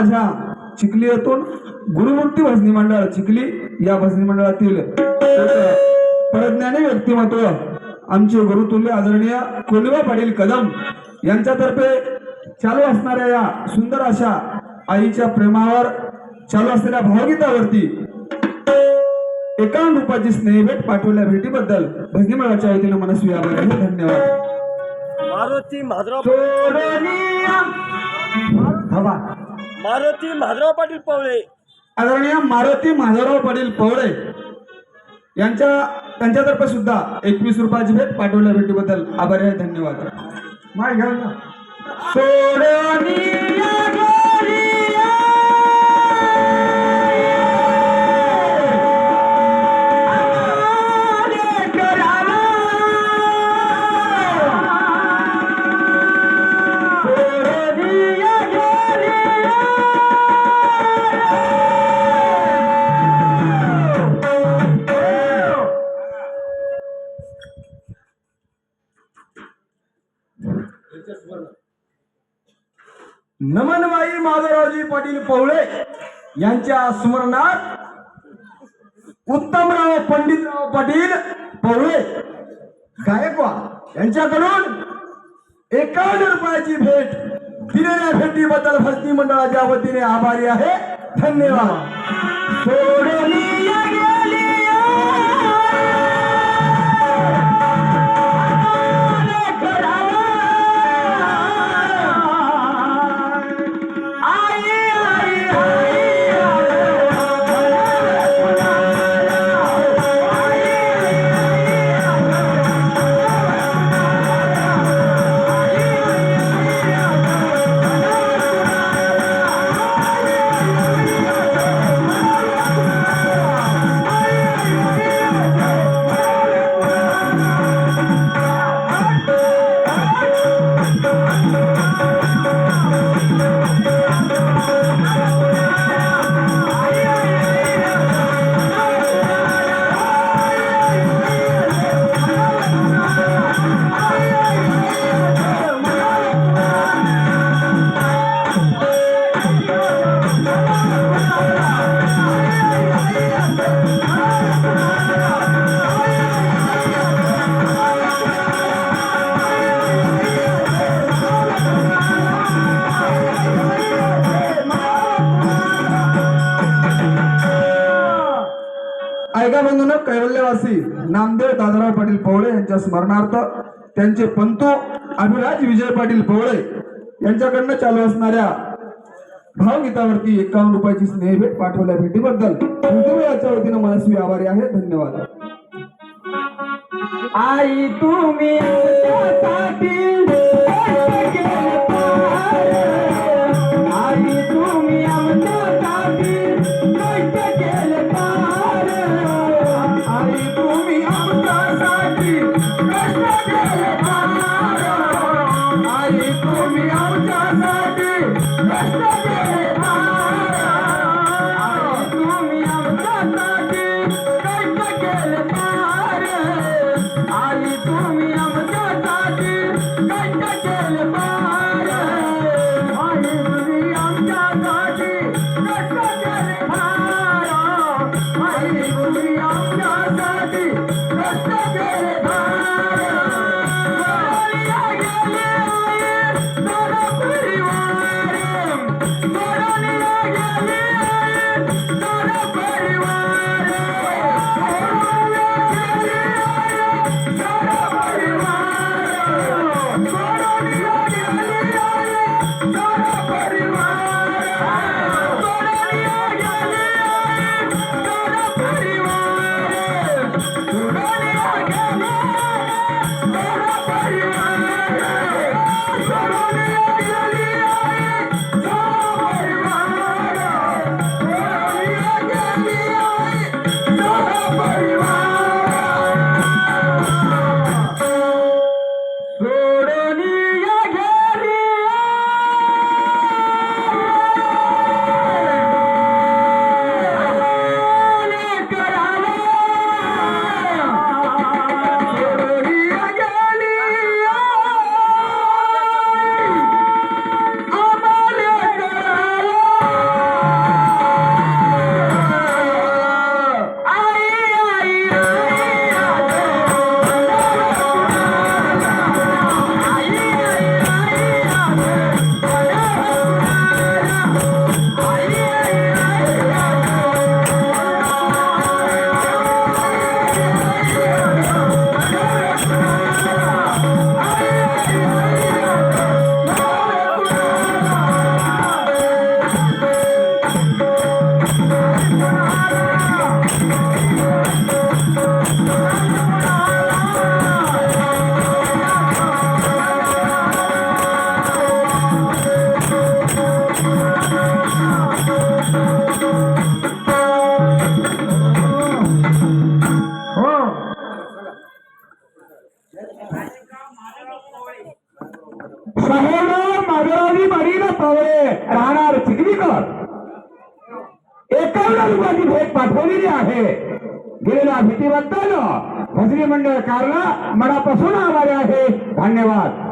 माझ्या चिखली येथून गुरुमूर्ती भजनी मंडळ चिखली या भजनी मंडळातील परज्ञानी व्यक्तिमत्व आमचे गुरुतुल्य आदरणीय कोलिवा पाटील कदम यांच्यातर्फे चालू असणाऱ्या या सुंदर अशा आईच्या प्रेमावर चालू असलेल्या भावगीतावरती एकावन्न रुपयाची स्नेहभेट पाठवल्या भेटीबद्दल भजनी मंडळाच्या वतीने मनस्वी आभार धन्यवाद. मारुती मारुती माधवराव पाटील पवळे. आदरणीय मारुती माधवराव पाटील पवळे यांच्या त्यांच्यातर्फे सुद्धा एकवीस रुपयाची भेट पाठवल्या भेटीबद्दल आभारी आहे धन्यवाद. माय घ्या ना. पवळे यांच्या स्मरणात उत्तमराव पंडितराव पाटील पवळे गायकवाड यांच्याकडून एकावन्न रुपयाची भेट दिलेल्या भेटीबद्दल भरती मंडळाच्या वतीने आभारी आहे. धन्यवाद. नामदेव दादाराव पाटील पवळे यांच्या स्मरणार्थ त्यांचे पंतू अभिराज विजय पाटील पवळे यांच्याकडनं चालू असणाऱ्या भावगीतावरती एकावन्न रुपयाची स्नेहभेट पाठवल्या भेटीबद्दल याच्या वतीनं मनस्वी आभारी आहे. धन्यवाद. आई तुम्ही Thank you. सगळ्यांना माधवराजी मारीला पवळे राहणार चिखलीकर. एकावन्न रुपयाची भेट पाठवलेली आहे. दिलेल्या भीतीबद्दल भजनी मंडळ कारला मनापासून आभारी आहे. धन्यवाद.